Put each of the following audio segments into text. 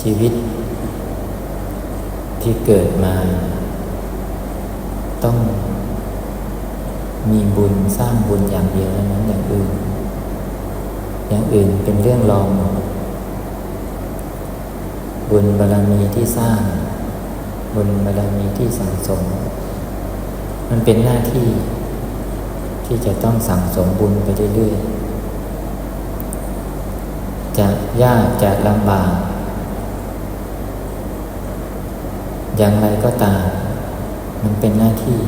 ชีวิต ที่เกิดมา ต้องมีบุญสร้างบุญอย่างเดียวนั้นอย่างอื่น อย่างอื่นเป็นเรื่องรองหมดบุญบารรมีที่สร้าง บุญบารรมีที่สั่งสม มันเป็นหน้าที่ ที่จะต้องสั่งสมบุญไปเรื่อยๆจะยากจะลำบาก อย่างไรก็ตาม มันเป็นหน้าที่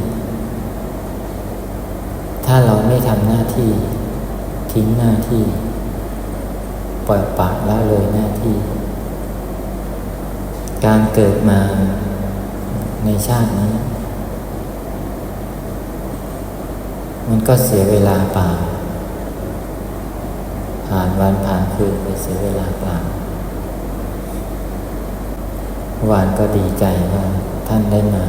ถ้าเราไม่ทำหน้าที่ ทิ้งหน้าที่ ปล่อยปละละเลยหน้าที่ การเกิดมาในชาตินี้ มันก็เสียเวลาเปล่าผ่านวันผ่านคืนไปเสียเวลาเปล่า วานก็ดีใจว่าท่านได้มา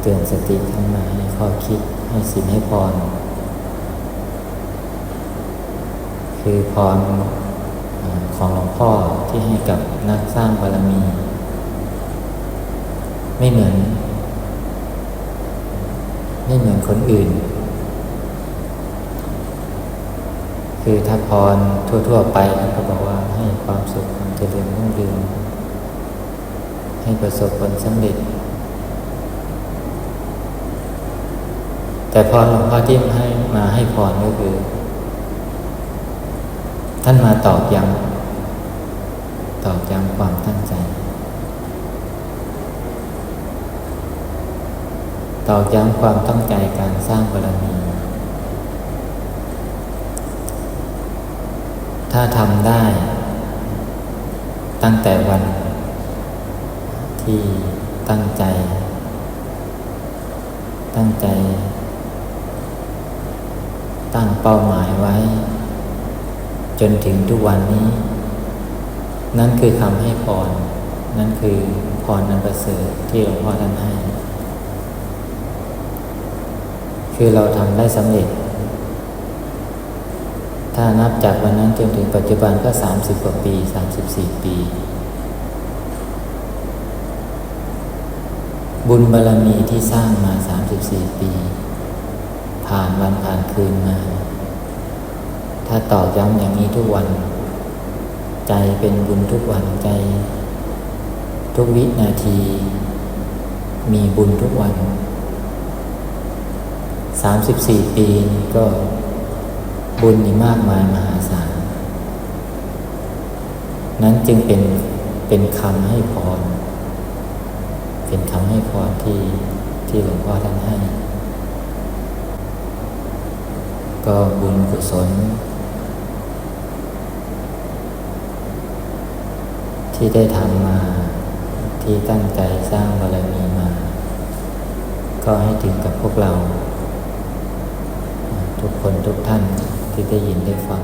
เตือนสติท่านมาให้ข้อคิดให้สินให้พร คือพรของหลวงพ่อที่ให้กับนักสร้างบารมี ไม่เหมือน ไม่เหมือนคนอื่น คือถ้าพรทั่ว ๆ ไปก็บอกว่าให้ความสุขความเจริญรุ่งเรืองให้ ประสบผลสำเร็จ แต่พรหลวงพ่อที่ให้มาให้พรก็คือ ท่านมาตอกย้ำตอกย้ำความตั้งใจ ตอกย้ำความตั้งใจการสร้างบารมีถ้าทำได้ตั้งแต่วัน ที่ตั้งใจ ตั้งใจ ตั้งเป้าหมายไว้ จนถึงทุกวันนี้ นั่นคือคำให้พร นั่นคือพรนันประเสริฐที่หลวงพ่อท่านให้ คือเราทำได้สำเร็จ ถ้านับจากวันนั้นจนถึงปัจจุบันก็สามสิบกว่าปีสามสิบสี่ปี บุญบารรมีที่สร้างมาสามสิบสี่ปี ผ่านวันผ่านคืนมา ถ้าต่อย้ำอย่างนี้ทุกวัน ใจเป็นบุญทุกวันใจ ทุกวินาที มีบุญทุกวันสามสิบสี่ปีก็บุญนี่มากมายมหาศาล นั้นจึงเป็นเป็นคำให้พร เป็นคำให้พรที่ที่หลวงพ่อท่านให้ ก็บุญกุศล ที่ได้ทำมาที่ตั้งใจสร้างบารมีมา ก็ให้ถึงกับพวกเรา ทุกคนทุกท่านที่ได้ยินได้ฟัง